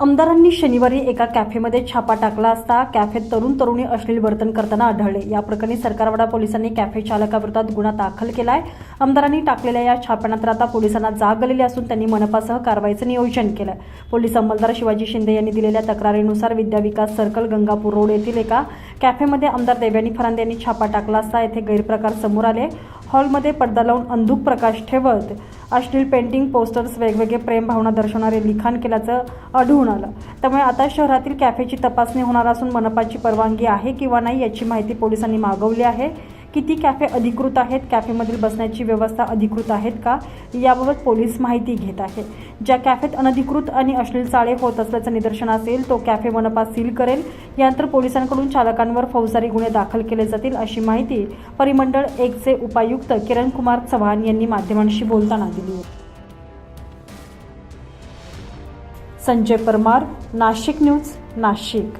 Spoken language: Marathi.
आमदारांनी शनिवारी एका कॅफेमध्ये छापा टाकला असता कॅफेत तरुण तरुणी अश्लील वर्तन करताना आढळले. या प्रकरणी सरकारवाडा पोलिसांनी कॅफे चालकाविरोधात गुन्हा दाखल केला आहे आमदारांनी टाकलेल्या या छाप्यानंतर आता पोलिसांना जाग आलेली असून त्यांनी मनपासह कारवाईचं नियोजन केलं. पोलीस अंमलदार शिवाजी शिंदे यांनी दिलेल्या तक्रारीनुसार विद्याविकास सर्कल गंगापूर रोड येथील एका कॅफेमध्ये आमदार देवयानी फरांदे यांनी छापा टाकला असता. येथे गैरप्रकार समोर आले. हॉलमध्ये पडदा लावून अंधुक प्रकाश ठेवत अश्लील पेंटिंग पोस्टर्स वेगवेगळे प्रेमभावना दर्शवणारे लिखाण केल्याचं आढळून आलं. त्यामुळे आता शहरातील कॅफेची तपासणी होणार असून मनपाची परवानगी आहे किंवा नाही याची माहिती पोलिसांनी मागवली आहे. किती कॅफे अधिकृत आहेत? कॅफेमधील बसण्याची व्यवस्था अधिकृत आहेत का? याबाबत पोलीस माहिती घेत आहे. ज्या कॅफेत अनधिकृत आणि अश्लील चाळे होत असल्याचं निदर्शन असेल तो कॅफे मनपा सील करेल. यानंतर पोलिसांकडून चालकांवर फौजदारी गुन्हे दाखल केले जातील अशी माहिती परिमंडळ एकचे उपायुक्त किरण कुमार चव्हाण यांनी माध्यमांशी बोलताना दिली. संजय परमार नाशिक न्यूज नाशिक.